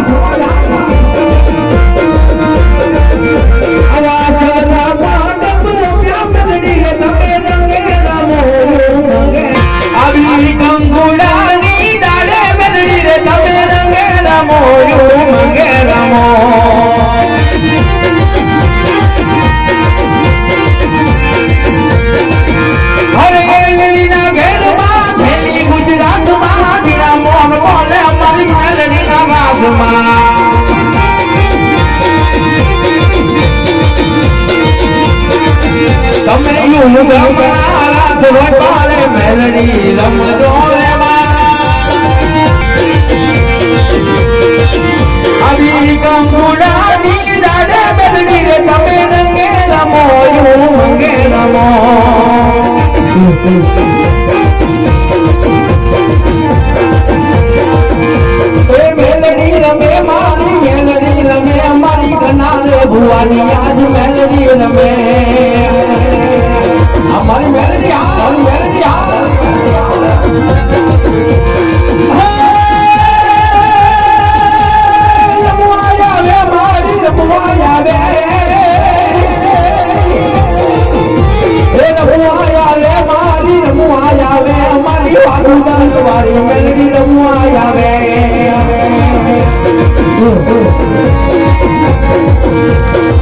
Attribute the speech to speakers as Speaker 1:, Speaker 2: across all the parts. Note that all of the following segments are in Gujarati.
Speaker 1: Come on. પાલે મેલડી રમદો રે આવી કંગુડાની દાડે મેલડી રે તમે રંગે રમો યુ રંગે રમો મેલડી રમે મારી મેલડી રમે અમારી ઘના ભુવાની આજ મેલડી રમે મારી મેલેડી હા મારી મેલેડી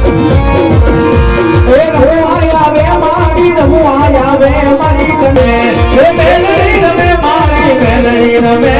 Speaker 1: Thank you. મારી મેલડી રમે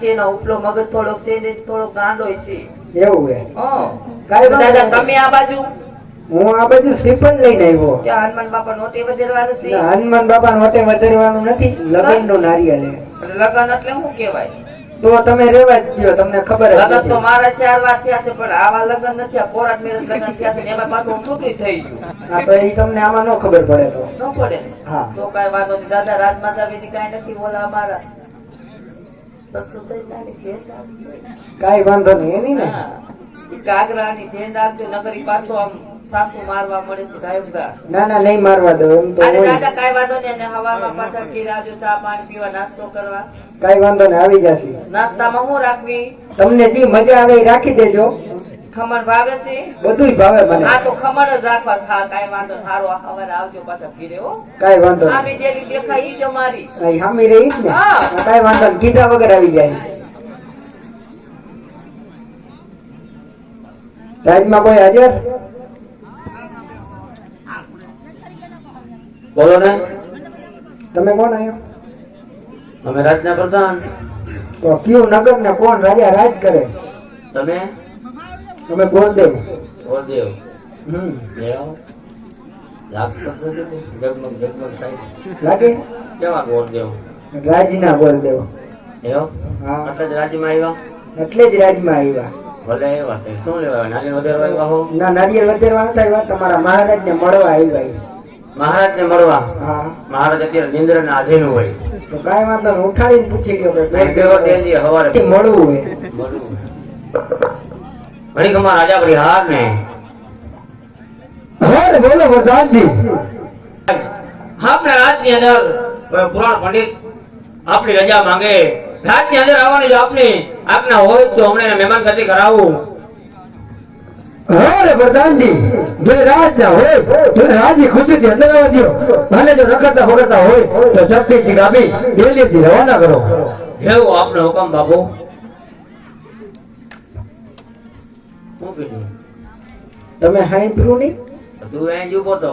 Speaker 2: છે ને ઉપલો મગજ થોડોક છે ને થોડોક ગાંડો છે.
Speaker 3: એવું હે. કાંઈ
Speaker 2: દાદા તમે આ બાજુ?
Speaker 3: હું આ બાજુ શ્રીફળ લઈને આવ્યો.
Speaker 2: હનુમાન બાપા નોટે વધારવાનું છે?
Speaker 3: હનુમાન બાપા નોટે વધારવાનું નથી લગન નો નારિયેલ
Speaker 2: લગન એટલે શું કહેવાય?
Speaker 3: તો તમે રેવા જ દો તમને ખબર છે
Speaker 2: લગન તો મારા ચાર વાર થયા છે પણ આવા લગન નથી આ કોરાટ મેરેજ લગન થયા છે એમાં પાછું છૂટું થઈ ગયું.
Speaker 3: હા તો એ તમને આમાં ન ખબર પડે તો.
Speaker 2: ન પડે
Speaker 3: હા.
Speaker 2: તો કાંઈ વાંધો નહીં. દાદા રાજમાતા વિધિ કઈ નથી બોલા અમારા સસુભાઈ તારી ઘેર આવી જાય.
Speaker 3: કાંઈ વાંધો નહીં એની ને?
Speaker 2: કાગરાની ધ્યાન રાખજો નકર પાછો આમ સાસુ મારવા મળે છે ગાયબ
Speaker 3: ના ના નહીં મારવા દો એમ તો
Speaker 2: અને દાદા કાંઈ વાંધો નહીં અને હવામાં પાછા આવજો ચા પાણી પીવા નાસ્તો કરવા.
Speaker 3: કઈ વાંધો નહીં આવી જશે.
Speaker 2: નાસ્તામાં હું રાખવી?
Speaker 3: તમને જે મજા આવે એ રાખી દેજો.
Speaker 2: ખમણ ભાવે છે?
Speaker 3: બધું ભાવે મને.
Speaker 2: આ તો ખમણ જ રાખવા હા કાંઈ વાંધો સારો હારો આવજો પાછા ઘીરે હો.
Speaker 3: કાંઈ વાંધો
Speaker 2: આમે જેવી દેખાય ઈ જ અમારી.
Speaker 3: હામી રહી જ ને.
Speaker 2: હા.
Speaker 3: હા, વાંધો નહીં. વગર આવી જાય. રાજમાં કોઈ હાજર?
Speaker 4: બોલો ને.
Speaker 3: તમે કોણ આવ્યો
Speaker 4: અમે રાજના પ્રધાન.
Speaker 3: તો કયું નગર ને કોણ રાજા રાજ કરે?
Speaker 4: તમે?
Speaker 3: તમે ગોળદેવ
Speaker 4: ગોળદેવ
Speaker 3: હમ. લાગે?
Speaker 4: કેવા ગોરદેવ
Speaker 3: રાજના ગોરદેવ
Speaker 4: એવો?
Speaker 3: હા.
Speaker 4: એટલે જ રાજ્યમાં આવ્યા?
Speaker 3: એટલે જ રાજમાં આવ્યા.
Speaker 4: ભલે એવા શું લેવા નારિયેળ વધારવા આવ્યા હો?
Speaker 3: ના નારિયેળ વધેરવા આવ્યા તમારા મહારાજ ને મળવા આવ્યા
Speaker 4: મહારાજ ને મળવા? મહારાજ અત્યારે નિંદ્ર ને આધીન હોય.
Speaker 3: તો કાંઈ વાંધો ઉઠાડીને પૂછી ગયો કે મળવું હોય.
Speaker 4: મળવું. ઘણી ખમા રાજા પડી હાર ને
Speaker 3: હા બોલો વરદાનજી
Speaker 4: આપણા રાજની અંદર કોઈ પુરાણ પંડિત આપણી રજા માંગે રાજની અંદર આવવાની જો આપની આપના હોય તો હમણાં એને મહેમાન ગતિ કરાવું
Speaker 3: અરે વરદાનજી જો રાજ ના હોય તો રાજી ખુશી થી અંદર આવવા દો ભલે જો રખડતા ફગડતા હોય તો ચપટી થી ગાબી દિલ્હી થી રવાના કરો
Speaker 4: જેવું આપનો હુકમ બાપુ
Speaker 3: તમે સાંભળ્યું નહીં?
Speaker 4: તું તો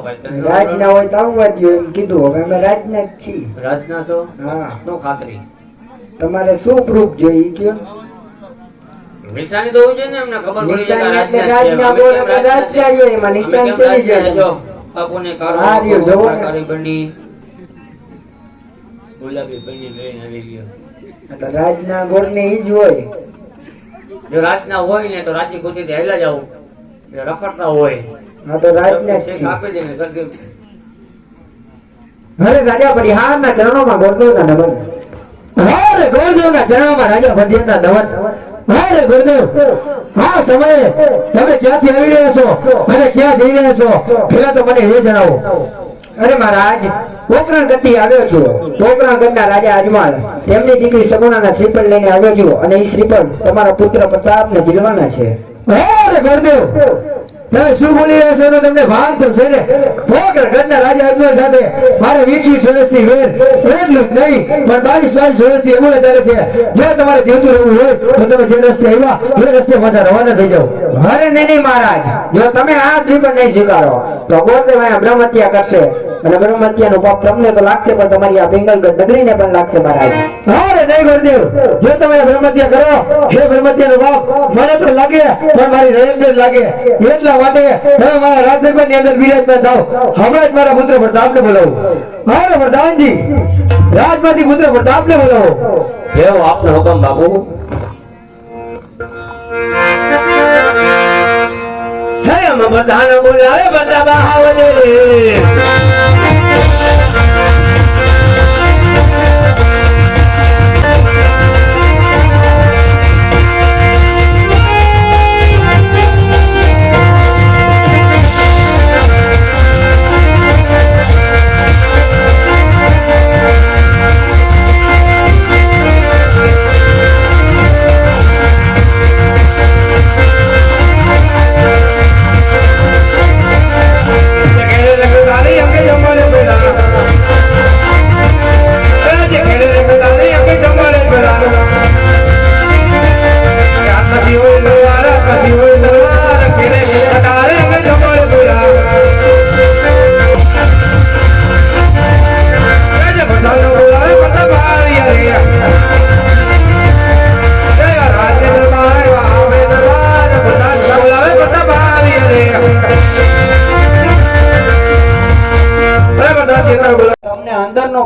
Speaker 3: રાજ ના હોય તો આવવા દો એમ કીધું. હવે અમે રાજ ના જ છીએ.
Speaker 4: રાજના છો?
Speaker 3: હા.
Speaker 4: શું ખાતરી?
Speaker 3: તમારે શું પ્રૂફ જોઈએ કયો?
Speaker 4: નિશાની તો જોઈએ ને એમને ખબર પડી જાય
Speaker 3: એટલે
Speaker 4: રાજના
Speaker 3: રાજના બોલ
Speaker 4: અમે
Speaker 3: એટલે રાજના
Speaker 4: રાજના
Speaker 3: જોઈએ, એમાં નિશાન ચડી જાય.
Speaker 4: જો, બાપુને કાળો
Speaker 3: જોવો ને.
Speaker 4: બંડી ગુલાબી પૈણી લઈને આવી ગયો.
Speaker 3: તો રાજ ગોળ ને ઈ જ હોય.
Speaker 4: જો રાતના હોય ને તો રાતની ખુશી થી હેલા જવું રખડતા હોય
Speaker 3: તો
Speaker 4: આપી દે ને
Speaker 3: રાજા હાર ના ચરણોમાં ગોરદેવ ના નમન ગોરદેવ ના ચરણોમાં રાજા ના નમન. ગોરદેવ. હા સમયે તમે ક્યાંથી આવી રહ્યા છો? અને ક્યાં જઈ રહ્યા છો? પેલા તો મને એ જણાવો. અરે મહારાજ, પોકરણ ગતિ આવ્યો છું. પોકરણ ગતના રાજા અજમાલ તેમની દીકરી સગુણાના શ્રીફળ લઈને આવ્યો છું અને એ શ્રીફળ તમારા પુત્ર પ્રતાપને જીલવાના છે. તમે શું બોલી રહ્યા છો? તમને ભાન તો ને? પોકર રાજા અજમલ સાથે મારે વીસ વીસ વર્ષથી વેર એટલું નહીં પણ બાવીસ બાવીસ વર્ષથી એવું ચાલે છે. જો તમારે જીવતું રહેવું હોય તો તમે જે રસ્તે આવ્યા એ રસ્તે પાછા રવાના થઈ જાઓ. અરે નહીં નહીં મહારાજ. જો તમે આ દ્વીપર નહીં સ્વીકારો તો ગોરદેવ અહીંયા બ્રહ્મત્યા કરશે. અને બ્રહ્મત્યાનું પાપ તમને તો લાગશે પણ તમારી આ બેંગલગઢ નગરીને પણ લાગશે મહારાજ. અરે નહીં ગુરુદેવ. જો તમે બ્રહ્મત્યા કરો હે બ્રહ્મત્યાનો પાપ મને તો લાગે પણ મારી નરેન્દ્ર લાગે. એટલા માટે તમે મારા રાજદરબારની અંદર બિરાજમાન થાવ હમણાં જ મારા પુત્ર પ્રતાપને બોલાવો. અરે પ્રધાનજી, રાજમાંથી પુત્ર પ્રતાપને બોલાવો.
Speaker 4: એવો આપનો હુકમ બાપુ? હે પ્રધાન બોલાવે, બધા બહાવજે
Speaker 5: તમને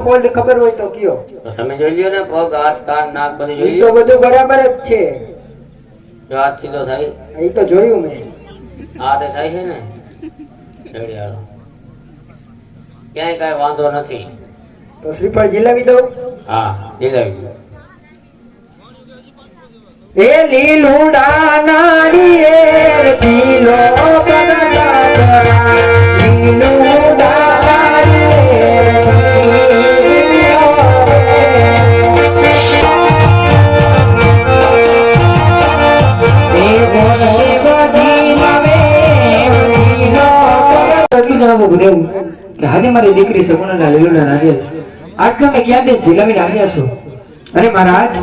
Speaker 5: ફોલ્ટ ખબર હોય તો કયો.
Speaker 4: તમે જોઈ લ્યો ને પગ હાથ કાન નાક બધું જોઈ
Speaker 5: તો બધું બરાબર જ છે.
Speaker 4: જો હાથ સીધો થાય
Speaker 5: એ તો જોયું મેં.
Speaker 4: આ તે થાય છે ને? ચડિયાળો ક્યાંય કાંઈ વાંધો નથી.
Speaker 5: તો શ્રીફળ જીલાવી દઉં?
Speaker 4: હા જીલાવી દઉં
Speaker 5: એ લીલુડા નાળિયેર પીલો કનકા લીલુડા એટલું જણાવવું કે હાલે મારી દીકરી સગુણાના લીલુના નાળિયેર આટલો મેં ક્યાંથી જીલાવીને આવ્યા છો? અરે મહારાજ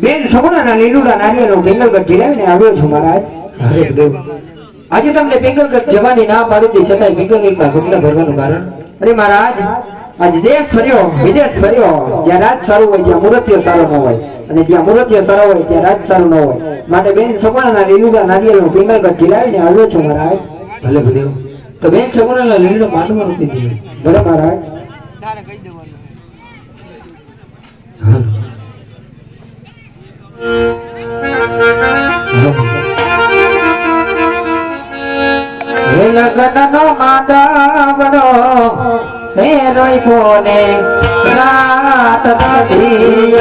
Speaker 5: બેન સગુણાના લીલુડા નારિયેળનો બેંગલગઢ જીલાવીને આવ્યો છું મહારાજ. હરે દેવ. આજે તમને બેંગલગઢ જવાની ના પાડી છતાંય પિંગલગઢમાં ભગલા ભરવાનું કારણ. અરે મહારાજ આજે દેશ ફર્યો વિદેશ ફર્યો. જ્યાં રાજ સારું હોય ત્યાં મૂર્તિઓ સારો ન હોય. અને જ્યાં મૂર્તિઓ સારો હોય ત્યાં રાજ સારું ન હોય. માટે બેન સગુણાના લીલુડા નારિયેળનો પિંગલગઢ જીલાવીને આવ્યો છું મહારાજ. ભલે ભદેવ તો બેન સગુણાના લીલો માંડવા રૂપી દીધું બરાબર મહારાજ. હા. હે લગનનો માધવનો હે રોઈ ફોને રાત નથી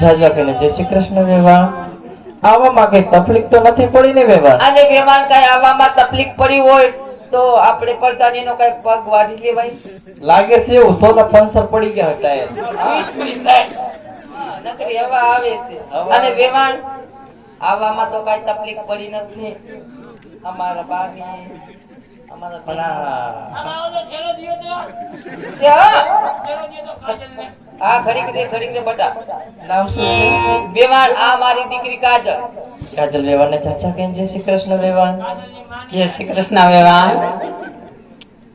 Speaker 6: જાજા કરીને જય શ્રી કૃષ્ણ વેવાણ. આવામાં કઈ તકલીફ તો નથી પડી ને વેવા
Speaker 2: અને મહેમાન કઈ આવવામાં તકલીફ પડી હોય તો આપણે પડતાનીનો કઈ પગ વાળી લેવાય.
Speaker 6: લાગે છે એવું તો તો પંચર પડી ગયા હતા એ.
Speaker 2: નકરી હવા આવે છે. અને વેવાણ આવવામાં તો કઈ તકલીફ પડી નથી. અમારા બાની હા. હા કાજલ.
Speaker 6: વેવાણ ને જય શ્રી કૃષ્ણ વેવાણ.
Speaker 7: જય શ્રી કૃષ્ણ વેવાણ.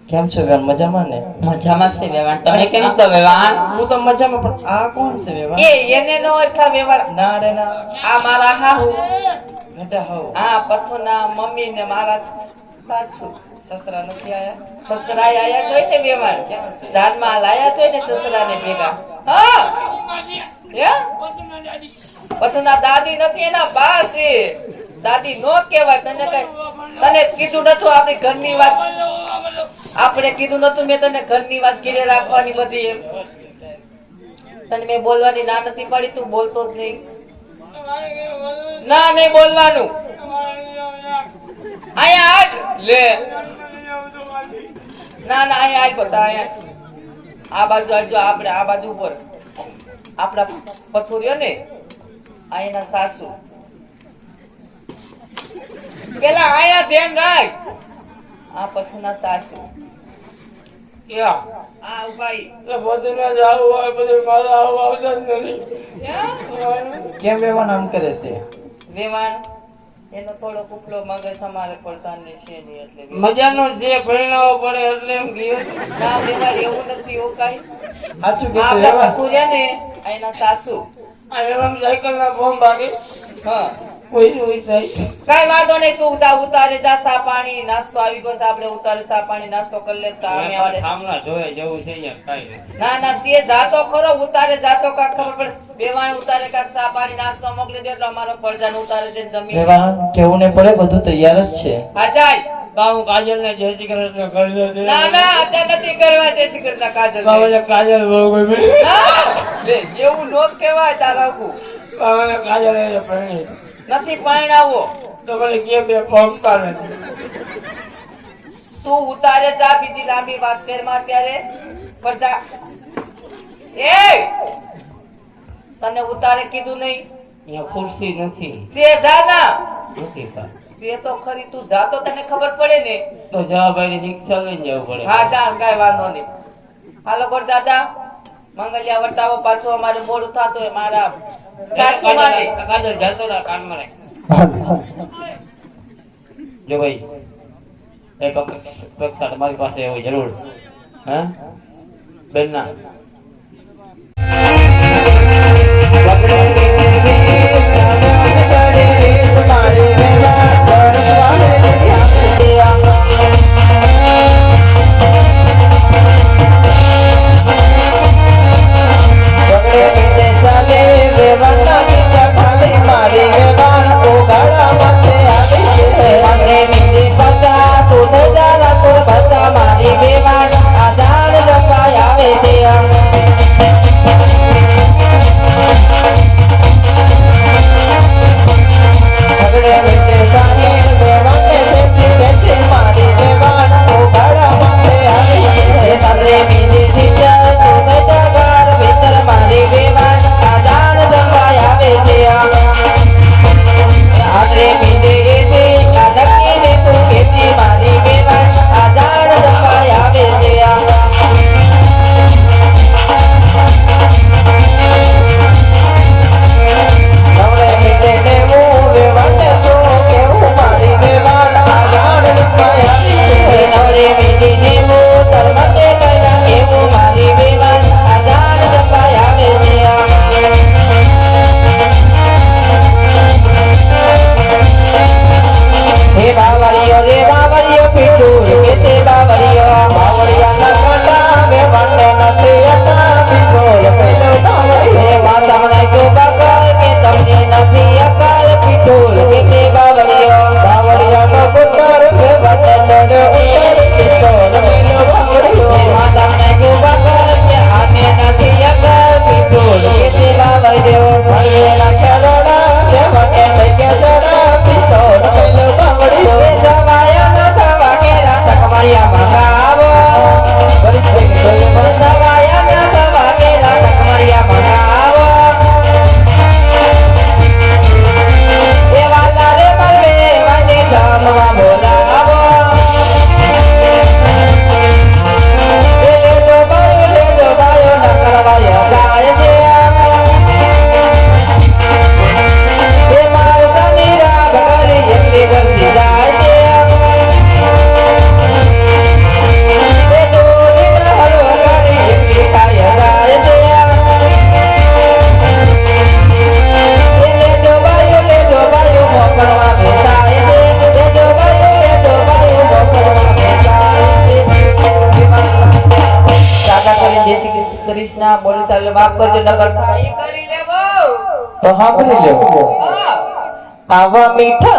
Speaker 6: કેમ છો વેવાણ? મજામાં ને?
Speaker 2: મજામાં છે વેવાણ. તમે કેમ છો વેવાણ?
Speaker 6: હું તો મજામાં પણ આ કોણ છે વેવાણ?
Speaker 2: એ એને નો ઓળખા વેવાણ.
Speaker 6: ના રે ના.
Speaker 2: આ મારા હાહુ.
Speaker 6: હું હા
Speaker 2: પથો ના મમ્મી ને મારા સાસુ.
Speaker 6: સસરા નથી આયા
Speaker 2: સસરા આયા જોઈ ને વેવાણ જાનમાં લાયા જોઈ ને સસરા ને ભેગા. હે. દાદી નથી એના બા દાદી નો કેવાય તને કઈ તને કીધું નતું આપણી ઘરની વાત? આપણે કીધું નતું મેં તને ઘરની વાત ઘીરે રાખવાની બધી એમ. તને મેં બોલવાની ના નથી પડી, તું બોલતો જ નહીં. ના, નહીં બોલવાનું. અહીંયા આજ. લે. ના ના અહીંયા આજ બતા અહીંયા આ બાજુ આજો આપણે આ બાજુ ઉપર. આપણા પથોરીઓ ને અહીંના સાસુ. પેલા આયા ધ્યાન રાખ. આ પથુના સાસુ. આ
Speaker 8: એટલે બધું જવું હોય બધું મારે આવું આવતા જ નથી.
Speaker 6: કેમ વેવાણ આમ કરે છે?
Speaker 2: વેવાણ? એનો થોડો ઉપલો મગજ અમારે પડતાને છે નહીં એટલે
Speaker 8: મજાનો જે પરિણામો પડે એટલે એમ ગયો
Speaker 2: ના એવું નથી એવું કઈ.
Speaker 6: સાચું કે
Speaker 2: આપણા
Speaker 6: વેવાણ
Speaker 2: ને એના સાસુ.
Speaker 8: એમ સાયકલ ના ફોર્મ ભાગે
Speaker 2: હા.
Speaker 8: કોઈ
Speaker 2: વાંધો નહીં તું ઉતા ઉતારે જા સા પાણી નાસ્તો આવી ગયો આપણે ઉતારે સા પાણી નાસ્તો કરી લેતા અમે આવડે.
Speaker 8: સામના જોયે જવું છે યાર કાંઈ
Speaker 2: ના ના તે જાતો ખરો ઉતારે જાતો કાક ખબર પડે. બેવાણ ઉતારે કાક સા પાણી નાસ્તો મોકલી દે એટલે અમારો ફરજાન ઉતારે દે જમીન.
Speaker 6: બેવાણ કેવું ને પડે બધું તૈયાર જ છે.
Speaker 2: હા જાય.
Speaker 8: બાબુ કાજલ ને જય શ્રી કૃષ્ણ કરી દે
Speaker 2: ના ના અત્યારે નથી કરવા જય શ્રી કાજલ
Speaker 8: બાબુ કાજલ બહુ ગમે.
Speaker 2: એવું નો કહેવાય તારા.
Speaker 8: કાજલ એ પરણી
Speaker 2: નથી પરણાવો
Speaker 8: તો મને કે બે ફોર્મ પાડે.
Speaker 2: તું ઉતારે જા બીજી લાંબી વાત કરમાં ત્યારે. પડદા એ! તને ઉતારે કીધું નહીં.
Speaker 8: અહીંયા ખુરશી નથી.
Speaker 2: તે જા ના.
Speaker 8: નથી.
Speaker 2: તે તો ખરી તું જા તો તને ખબર પડે ને.
Speaker 8: તો જવાભાઈ રિક્ષા લઈને જવું પડે.
Speaker 2: હા જા કઈ વાંધો નહીં. હાલો ગોર દાદા મંગલિયા વર્તાવો પાછો અમારે મોડું થતું હોય મારા.
Speaker 8: જો ભાઈ એ પક્ષા તમારી પાસે હોય જરૂર. હા? બેન ના
Speaker 4: તો સાંભળી લ્યો
Speaker 2: હા.
Speaker 4: આવા મીઠા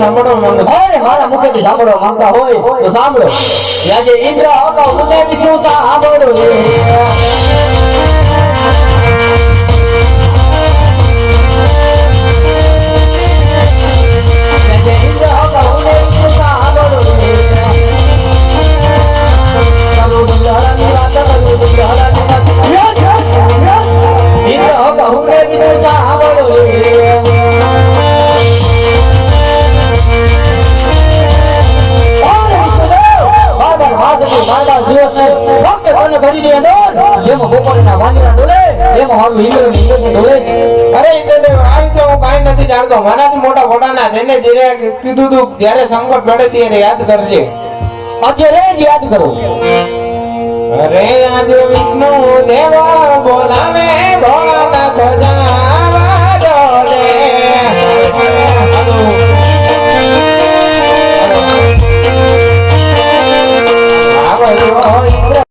Speaker 9: સાંભળવા માંગુ
Speaker 7: અરે મારા મુખેથી સાંભળવા માંગતા હોય તો સાંભળો. આજે ઇન્દ્ર હતો વિષ્ણુ સાંભળો
Speaker 9: કીધું તું જયારે સંકટ પડે તે યાદ કરજે.
Speaker 7: અત્યારે જ યાદ કરો.
Speaker 9: અરે આજ વિષ્ણુ દેવા બોલાવે ભોળાના ખોજાવા જોડે Oh,